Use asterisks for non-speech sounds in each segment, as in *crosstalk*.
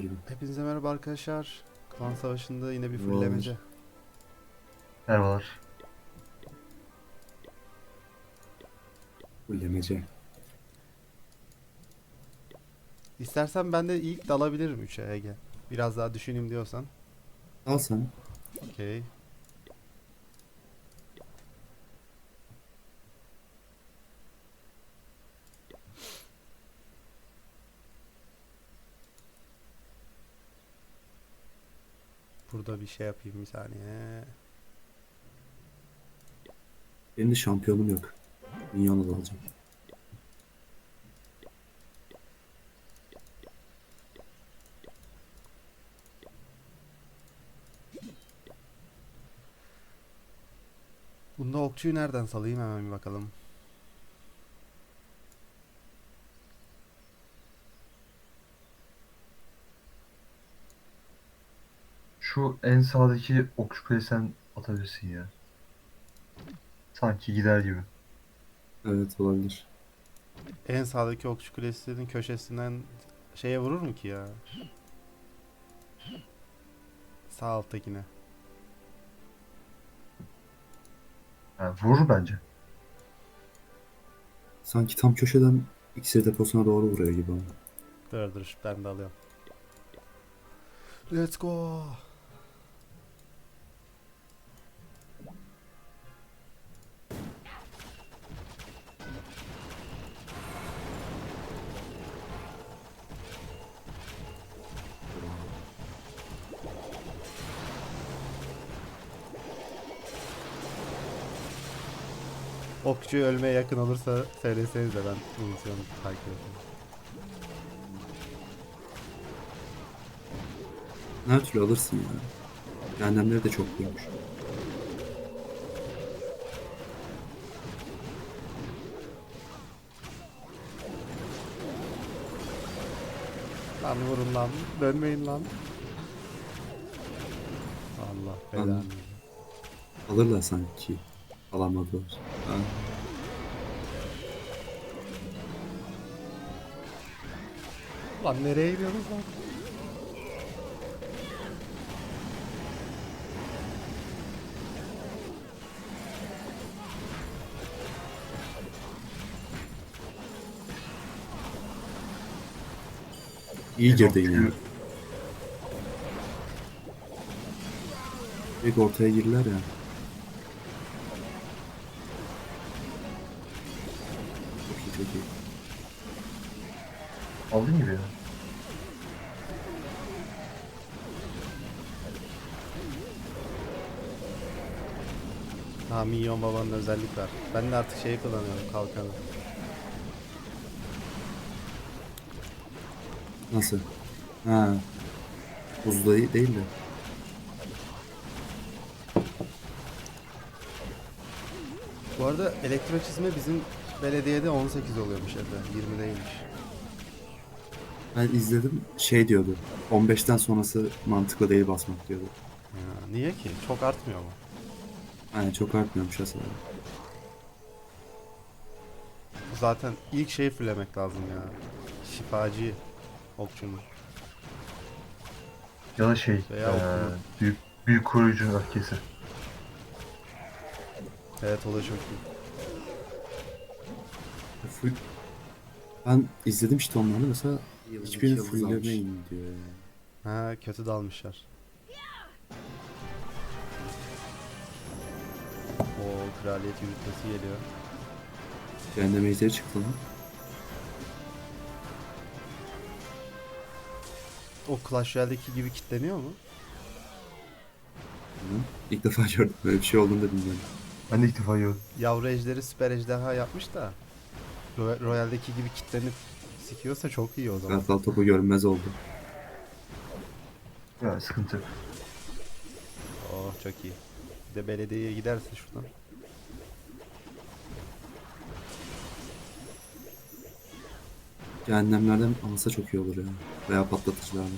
gibi. Hepinize merhaba arkadaşlar. Klan Savaşı'nda yine bir Merhabalar. fullemece. Merhabalar. Fullemece. İstersen ben de ilk dalabilirim 3'e Ege. Biraz daha düşüneyim diyorsan. Al sen. Okey. Burada bir şey yapayım bir saniye. Benim de şampiyonum yok. Minyonu da alacağım. Bunda okçuyu nereden salayım hemen bir bakalım. Şu en sağdaki okçu kulesinden atabilirsin ya. Sanki gider gibi. Evet olabilir. En sağdaki okçu kulesinin köşesinden şeye vurur mu ki ya? Sağ alttakine. Ha, vurur bence. Sanki tam köşeden iksir deposuna doğru vuruyor gibi ama. Dur dur ben de alıyorum. Let's go. Okçu ölmeye yakın olursa söyleseniz de ben unutuyorum takip ediyorum. Her türlü alırsın ya. Cehennemleri de çok büyümüş. Lan vurun lan. Dönmeyin lan. Allah belanı. Alırlar sanki. Alamadılar. Ha. Lan nereye gidiyorsunuz lan? İyi girdi Okçu- yine. Direkt ortaya girdiler ya. İyi. Aldın gibi ya. Ha Minyon babanın özellik var. Ben de artık şeyi kullanıyorum kalkanı. Nasıl? Ha. Buzda değil değil de. Bu arada elektro çizme bizim belediyede 18 oluyormuş evde. 20 değilmiş. Ben izledim şey diyordu. 15'ten sonrası mantıklı değil basmak diyordu. Ya, niye ki? Çok artmıyor mu? Yani çok artmıyormuş aslında. Zaten ilk şeyi fullemek lazım ya. Şifacı okçunun. Ya da şey, Veya eee, büyük, büyük koruyucunun öfkesi. Evet o da çok iyi. Full... Ben izledim işte onları mesela hiçbirini yıldız almış. fulllemeyin diyor. yani. Ha kötü dalmışlar. O kraliyet yürütmesi geliyor. Cehennem ejderi çıktı lan. O Clash Royale'deki gibi kitleniyor mu? Hı. İlk defa gördüm. Böyle bir şey olduğunu da bilmiyorum. Ben de ilk defa gördüm. Yavru ejderi süper ejderha yapmış da Roy- Royale'deki gibi kitlenip sikiyorsa çok iyi o zaman. Kartal topu görünmez oldu. Ya sıkıntı yok. Oh çok iyi. Bir de belediyeye gidersin şuradan. Cehennemlerden alsa çok iyi olur ya. Veya patlatıcılardan.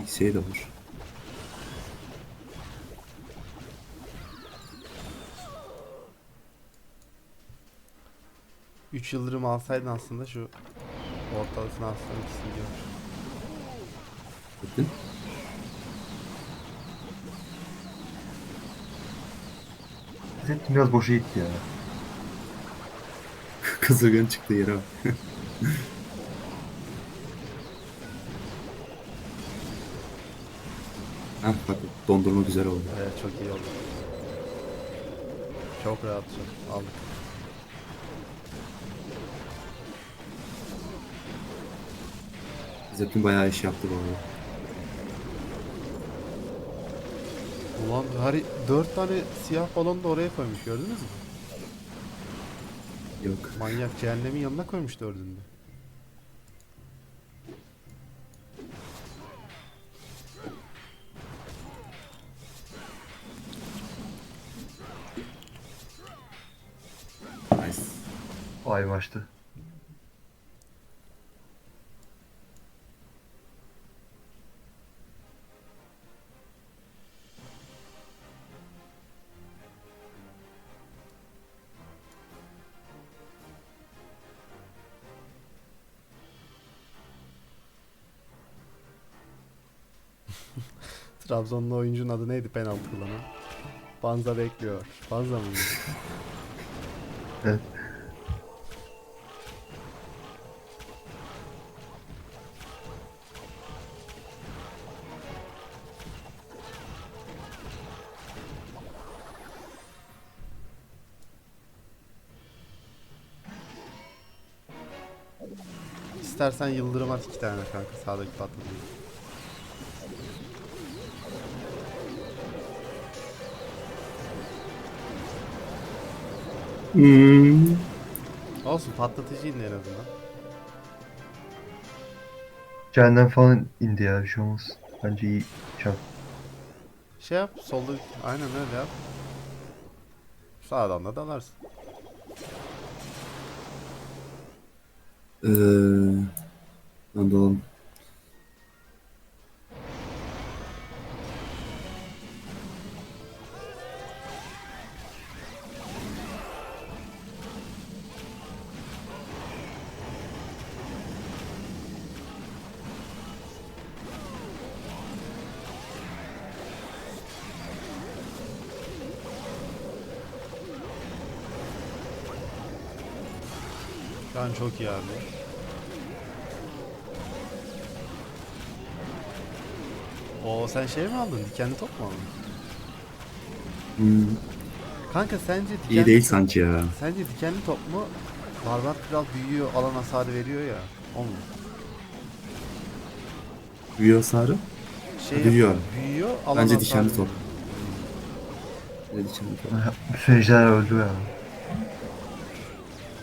İlk şey de olur. 3 yıldırım alsaydın aslında şu ortalısını alsan ikisini görür. Gittin. Zeytin biraz boşa gitti ya. *laughs* Kızılgın çıktı yere bak. Heh *laughs* bak dondurma güzel oldu. Evet çok iyi oldu. Çok rahat çok aldık. Zeppelin bayağı iş yaptı bu arada. Ulan hari 4 tane siyah balon da oraya koymuş gördünüz mü? Yok. Manyak cehennemin yanına koymuş dördünü de. Nice. Ay maçtı. Trabzonlu oyuncunun adı neydi penaltı kullanan? Banza bekliyor. Banza mı? Evet. İstersen yıldırım at iki tane kanka sağdaki patladı. Hmm. Olsun patlatıcı indi en azından. Cehennem falan indi ya bir şey olmaz. Bence iyi şans. Şey yap solda aynen öyle yap. Sağdan da dalarsın. Ee, ben dalalım. Şu an çok iyi abi. Oo sen şey mi aldın? Dikenli top mu aldın? Hmm. Kanka sence dikenli İyi değil top- sanki ya. Sence dikenli top mu? Barbar Kral büyüyor, alan hasarı veriyor ya. O mu? Büyüyor sarı. Şey Büyüyor. yapıyor, Büyüyor, alan Bence hasarı dikenli veriyor. top. Ne diyeceğim? Bütün ejderler öldü ya.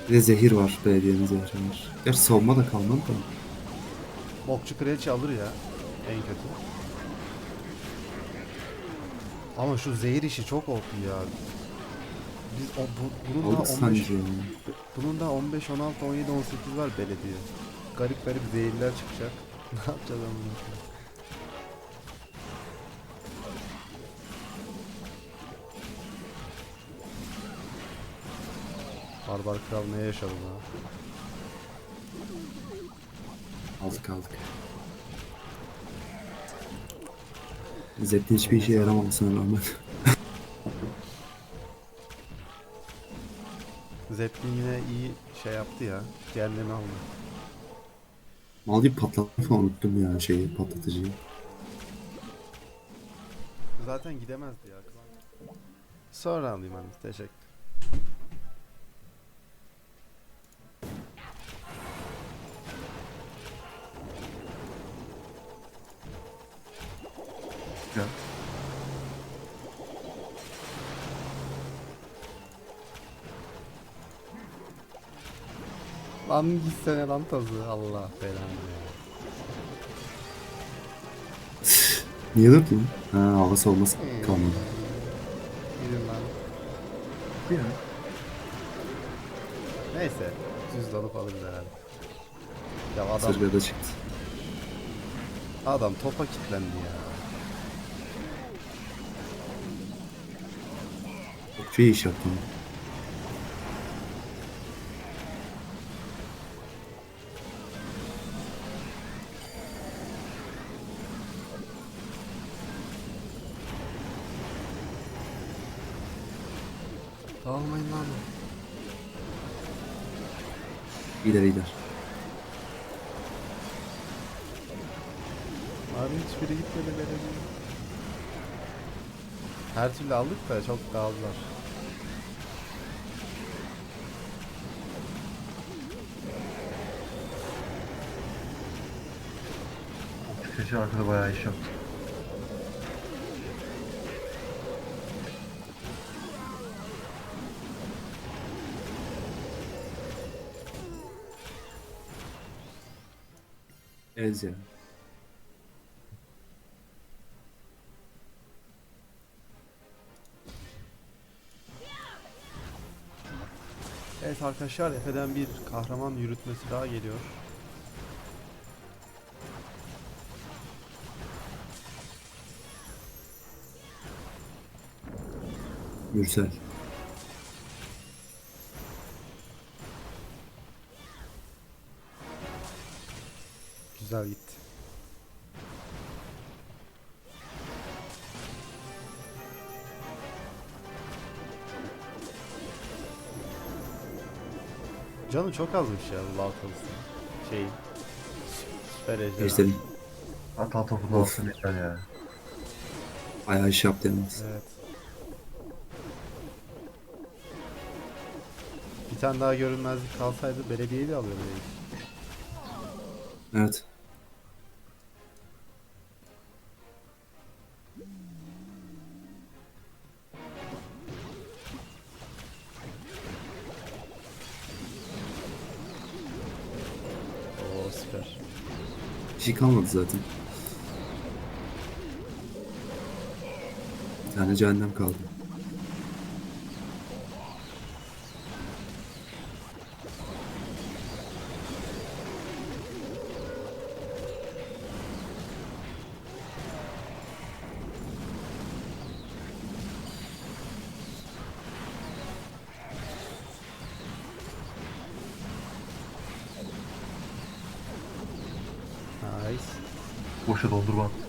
Bir de zehir var. Belediyenin zehri var. Gerçi savunma da kalmadı da. Okçu kraliçe alır ya. En kötü. Ama şu zehir işi çok OP ya. Biz o, bu, bunun da Aldı 15 sanki ya. bunun da 15 16 17 18 var belediye. Garip garip zehirler çıkacak. *laughs* ne yapacağız amına koyayım? Barbar Kral ne yaşadı lan? Aldık aldık. Zeppelin hiçbir işe yaramamasına *laughs* rağmen. Zeppelin yine iyi şey yaptı ya. Cehennemi aldı. Mal gibi patlatmayı falan unuttum ya şeyi patlatıcıyı. Zaten gidemezdi ya. Sonra alayım hani. Teşekkür. Ya. Lan gitsene lan tazı. Allah belanı. Niye durdun? Ha hava savunması Hmm. kalmadı. Gidin lan. Ya. Neyse. Düz dalıp alırız herhalde. Ya adam, Sırgada çıktı. adam topa kilitlendi ya. Fiş yapalım. Dağılmayın lan. İyiler iyiler. Abi hiçbiri gitmedi benim. Her türlü aldık da çok dağıldılar. Peşi arkada bayağı iş yaptı. Ez ya. Evet arkadaşlar Efe'den bir kahraman yürütmesi daha geliyor. Mürsel. Güzel gitti. Canı çok azmış ya bu Lautalus'un. Şey. Süper ejderha. Ejderim. Hata topu da Of. olsun yeter ya. Bayağı iş yaptı yalnız. Evet. Bir tane daha görünmezlik kalsaydı belediyeyi de alıyordu. Evet. Oo süper. Bir şey kalmadı zaten. Bir tane cehennem kaldı. Boşa dondurma.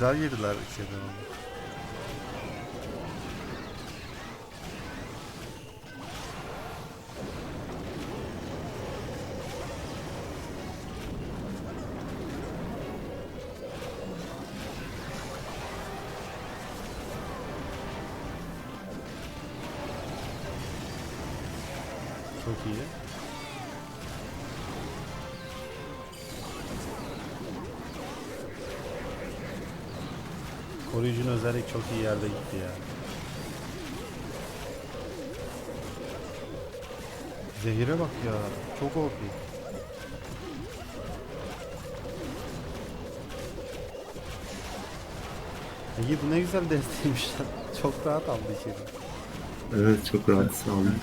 Güzel girdiler içeri ama. Çok iyi. Koruyucunun özellik çok iyi yerde gitti ya. Zehire bak ya. Çok OP. Ege bu ne güzel desteymiş. *laughs* Çok rahat aldı içeri. Evet çok rahat sağ olun.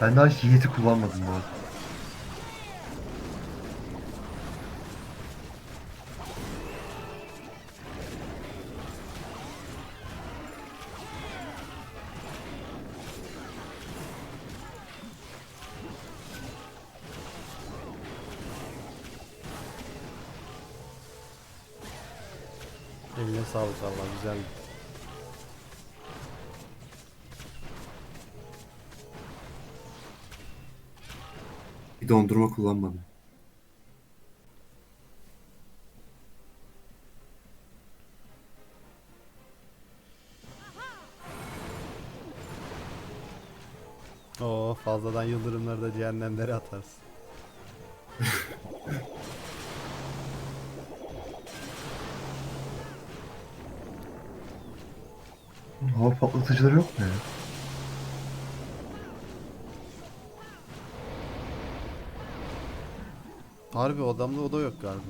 Ben daha hiç Yiğit'i kullanmadım bu arada. Güzel. Bir dondurma kullanmadı. Oo fazladan yıldırımları da cehennemlere atarsın. Hava patlatıcıları yok mu ya? Harbi odamda oda yok galiba.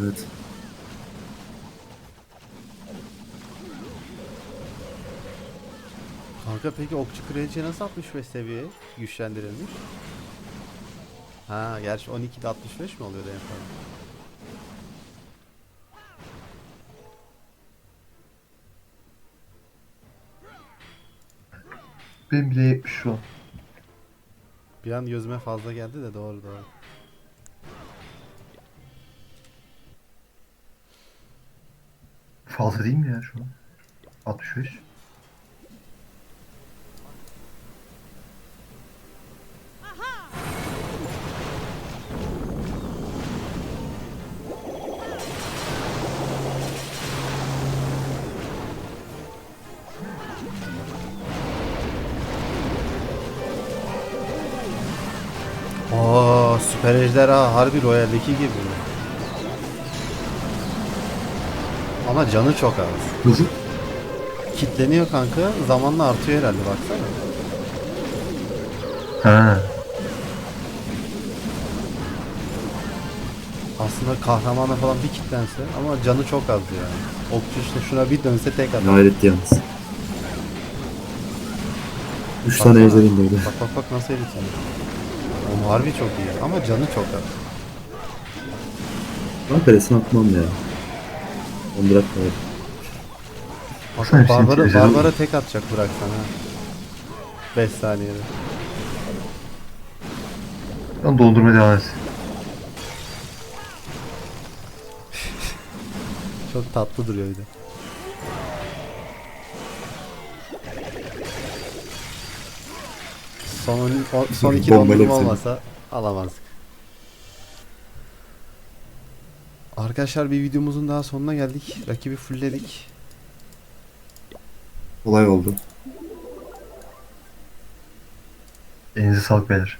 Evet. Kanka peki okçu kraliçe nasıl 65 seviye güçlendirilmiş? Ha gerçi 12'de 65 mi oluyordu en fazla? Benim bile 70 şu an. Bir an gözüme fazla geldi de doğru doğru. Fazla değil mi ya şu an? 65. Oo süper ejderha harbi Royal'deki gibi. Ama canı çok az. Nasıl? Kitleniyor kanka zamanla artıyor herhalde baksana. Ha. Aslında kahramana falan bir kitlense ama canı çok az yani. Okçu işte şuna bir dönse tek atar. Gayret yalnız. Üç tane ejderim böyle. Bak bak bak nasıl eritiyor. Oğlum harbi çok iyi ama canı çok az. Ben peresini atmam ya. Onu bırakma. Bak Sen şimdi Barbara, Barbara tek atacak bıraksan ha. 5 saniyede. Ben dondurmaya devam etsin. *laughs* Çok tatlı duruyor bir de. Son, son iki dondurma olmasa alamazdık. Arkadaşlar bir videomuzun daha sonuna geldik. Rakibi fullledik. Olay oldu. Elinize sağlık beyler.